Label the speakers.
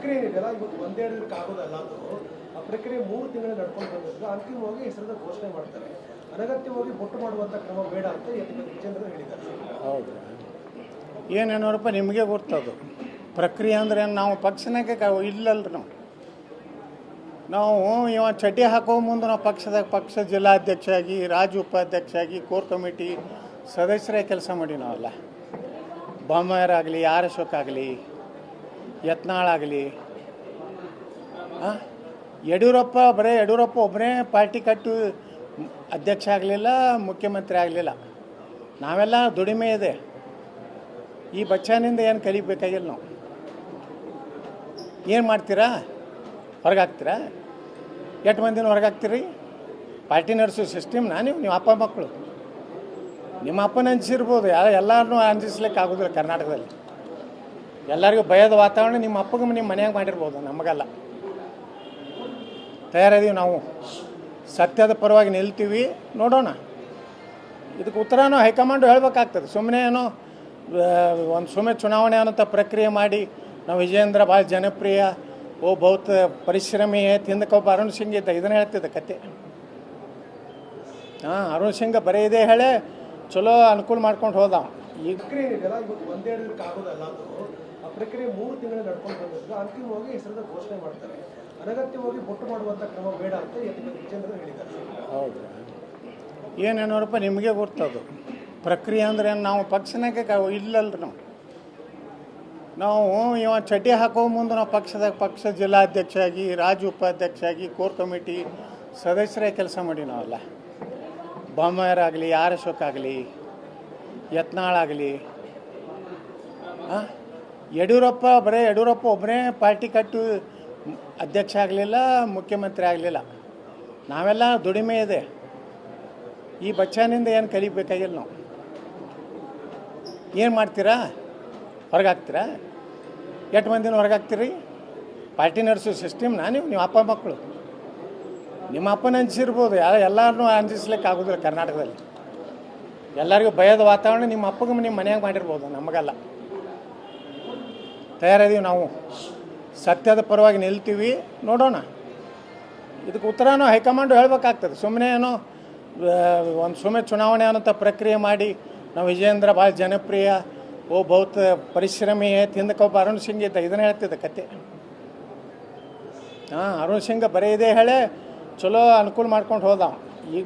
Speaker 1: ಪ್ರಕ್ರಿಯೆ ಇದೆಯಲ್ಲ ಇವತ್ತು ಒಂದೆರಡು ದಿನಕ್ಕೆ ಆಗೋದಲ್ಲ ಅದು. ಆ ಪ್ರಕ್ರಿಯೆ ಮೂರು ತಿಂಗಳು ನಡ್ಕೊಂಡು ಬಂದಿದ್ದು ಅಂತಿಮವಾಗಿ ಹೆಸರನ್ನ ಘೋಷಣೆ ಮಾಡ್ತಾರೆ. ಅನಗತ್ಯವಾಗಿ ಬೊಟ್ಟು ಮಾಡುವಂತ ಕ್ರಮ ಬೇಡ ಅಂತ ವಿಜೇಂದ್ರ ಹೇಳಿದ್ದಾರೆ.
Speaker 2: ಹೌದು. ಏನೇನೋರಪ್ಪ ನಿಮಗೆ ಗೊತ್ತದು ಪ್ರಕ್ರಿಯೆ ಅಂದ್ರೆ ನಾವು ಪಕ್ಷನಾಗೆ ಇಲ್ಲಲ್ರಿ ನಾವು. ನಾವು ಇವ ಚಡ್ಡಿ ಹಾಕೋ ಮುಂದೆ ನಾವು ಪಕ್ಷದಾಗ ಪಕ್ಷ ಜಿಲ್ಲಾಧ್ಯಕ್ಷ ಆಗಿ ರಾಜ್ಯ ಉಪಾಧ್ಯಕ್ಷ ಆಗಿ ಕೋರ್ ಕಮಿಟಿ ಸದಸ್ಯರೇ ಕೆಲಸ ಮಾಡಿ ನಾವೆಲ್ಲ. ಬೊಮ್ಮಾಯರಾಗಲಿ, ಆರ್ ಅಶೋಕ್ ಆಗಲಿ ಯತ್ನಾಳಾಗಲಿ. ಯಡಿಯೂರಪ್ಪ, ಬರೇ ಯಡಿಯೂರಪ್ಪ ಒಬ್ಬನೇ ಪಾರ್ಟಿ ಕಟ್ಟು ಅಧ್ಯಕ್ಷ ಆಗಲಿಲ್ಲ, ಮುಖ್ಯಮಂತ್ರಿ ಆಗಲಿಲ್ಲ. ನಾವೆಲ್ಲ ದುಡಿಮೆ ಇದೆ. ಈ ಬಚ್ಚನಿಂದ ಏನು ಕಲಿಬೇಕಾಗಿಲ್ಲ ನಾವು? ಏನು ಮಾಡ್ತೀರಾ? ಹೊರಗೆ ಹಾಕ್ತೀರಾ ಎಷ್ಟು ಮಂದಿನ ಹೊರಗೆ ಹಾಕ್ತೀರಿ ಪಾರ್ಟಿ ನಡೆಸೋ ಸಿಸ್ಟಮ್ನ ನೀವು ನಿಮ್ಮ ಅಪ್ಪ ಮಕ್ಕಳು ನಿಮ್ಮ ಅಪ್ಪನ ಅಂಜಿಸಿರ್ಬೋದು ಯಾರು ಎಲ್ಲರನ್ನೂ ಅಂಜಿಸ್ಲಿಕ್ಕೆ ಆಗೋದಿಲ್ಲ ಕರ್ನಾಟಕದಲ್ಲಿ. ಎಲ್ಲರಿಗೂ ಭಯದ ವಾತಾವರಣ ನಿಮ್ಮ ಅಪ್ಪಗ ನಿಮ್ಮ ಮನೆಯಾಗ ಮಾಡಿರ್ಬೋದು, ನಮಗಲ್ಲ. ತಯಾರಿದೀವಿ ನಾವು. ಸತ್ಯದ ಪರವಾಗಿ ನಿಲ್ತೀವಿ, ನೋಡೋಣ. ಇದಕ್ಕೆ ಉತ್ತರನೂ ಹೈಕಮಾಂಡು ಹೇಳಬೇಕಾಗ್ತದೆ. ಸುಮ್ಮನೆ ಏನೋ ಒಂದು ಸುಮ್ಮನೆ ಚುನಾವಣೆ ಅನ್ನೋಂಥ ಪ್ರಕ್ರಿಯೆ ಮಾಡಿ, ನಾವು ವಿಜೇಂದ್ರ ಭಾಳ ಜನಪ್ರಿಯ, ಓ ಬಹುತ ಪರಿಶ್ರಮಿ ತಿಂದಕೊಬ್ಬ ಅರುಣ್ ಸಿಂಗ್ ಇದ್ದ, ಇದನ್ನ ಹೇಳ್ತಿದ್ದ ಕತೆ. ಹಾಂ, ಅರುಣ್ ಸಿಂಗ್ ಬರೀ ಇದೇ ಹೇಳೇ, ಚಲೋ ಅನುಕೂಲ ಮಾಡ್ಕೊಂಡು ಹೋದ. ಈಗ
Speaker 1: ಪ್ರಕ್ರಿಯೆ ಮೂರು ತಿಂಗಳು ನಡ್ಕೊಂಡು ಬಂದಿದ್ದು ಅಂತಿಮವಾಗಿ ಹೆಸರನ್ನು ಘೋಷಣೆ ಮಾಡ್ತಾರೆ. ಅನಗತ್ಯವಾಗಿ ಬೊಟ್ಟು ಮಾಡುವಂತ ಕ್ರಮ ಬೇಡ ಅಂತ ವಿಜೇಂದ್ರ ಹೇಳಿದ್ದಾರೆ.
Speaker 2: ಹೌದು. ಏನೇನೋರಪ್ಪ ನಿಮಗೆ ಗೊತ್ತದು. ಪ್ರಕ್ರಿಯೆ ಅಂದ್ರೆ ನಾವು ಪಕ್ಷನಾಗೆ ಇಲ್ಲಲ್ರಿ ನಾವು. ನಾವು ಇವ ಚಡ್ಡಿ ಹಾಕೋ ಮುಂದೆ ನಾವು ಪಕ್ಷದಾಗ ಪಕ್ಷ ಜಿಲ್ಲಾಧ್ಯಕ್ಷ ಆಗಿ ರಾಜ್ಯ ಉಪಾಧ್ಯಕ್ಷ ಆಗಿ ಕೋರ್ ಕಮಿಟಿ ಸದಸ್ಯರೇ ಕೆಲಸ ಮಾಡಿ ನಾವೆಲ್ಲ. ಬೊಮ್ಮಾಯರಾಗಲಿ, ಆರ್ ಅಶೋಕ್ ಆಗಲಿ ಯತ್ನಾಳಾಗಲಿ ಯಡಿಯೂರಪ್ಪ, ಬರೇ ಯಡಿಯೂರಪ್ಪ ಒಬ್ಬನೇ ಪಾರ್ಟಿ ಕಟ್ಟು ಅಧ್ಯಕ್ಷ ಆಗಲಿಲ್ಲ, ಮುಖ್ಯಮಂತ್ರಿ ಆಗಲಿಲ್ಲ. ನಾವೆಲ್ಲ ದುಡಿಮೆ ಇದೆ. ಈ ಬಚ್ಚನಿಂದ ಏನು ಕಲಿಬೇಕಾಗಿಲ್ಲ ನಾವು? ಏನು ಮಾಡ್ತೀರಾ? ಹೊರಗಾಗ್ತೀರಾ? ಎಷ್ಟು ಮಂದಿನ ಹೊರಗಾಗ್ತೀರಿ? ಪಾರ್ಟಿ ನಡೆಸೋ ಸಿಸ್ಟಮ್ನ ನೀವು, ನಿಮ್ಮ ಅಪ್ಪ ಮಕ್ಕಳು. ನಿಮ್ಮ ಅಪ್ಪನ ಅಂಜಿಸಿರ್ಬೋದು ಯಾರ ಎಲ್ಲರನ್ನೂ ಆಗೋದಿಲ್ಲ ಕರ್ನಾಟಕದಲ್ಲಿ. ಎಲ್ಲರಿಗೂ ಭಯದ ವಾತಾವರಣ ನಿಮ್ಮ ಅಪ್ಪಗೆ ನಿಮ್ಮ ಮನೆಯಾಗ ಮಾಡಿರ್ಬೋದು, ನಮಗಲ್ಲ. ತಯಾರಿದೀವಿ ನಾವು. ಸತ್ಯದ ಪರವಾಗಿ ನಿಲ್ತೀವಿ. ನೋಡೋಣ. ಇದಕ್ಕೆ ಉತ್ತರನೂ ಹೈಕಮಾಂಡು ಹೇಳಬೇಕಾಗ್ತದೆ. ಸುಮ್ಮನೆ ಏನೋ ಒಂದು ಸುಮ್ಮನೆ ಚುನಾವಣೆ ಅನ್ನೋಂಥ ಪ್ರಕ್ರಿಯೆ ಮಾಡಿ ನಾವು ವಿಜೇಂದ್ರ ಭಾಳ ಜನಪ್ರಿಯ, ಓ ಬಹುತ ಪರಿಶ್ರಮಿ ತಿಂದಕೊಬ್ಬ ಅರುಣ್ ಸಿಂಗ್ ಇದ್ದ, ಇದನ್ನ ಹೇಳ್ತಿದ್ದ ಕತೆ. ಹಾಂ, ಅರುಣ್ ಸಿಂಗ್ ಬರೀ ಇದೇ ಹೇಳೇ, ಚಲೋ ಅನುಕೂಲ ಮಾಡ್ಕೊಂಡು ಹೋದ ಈಗ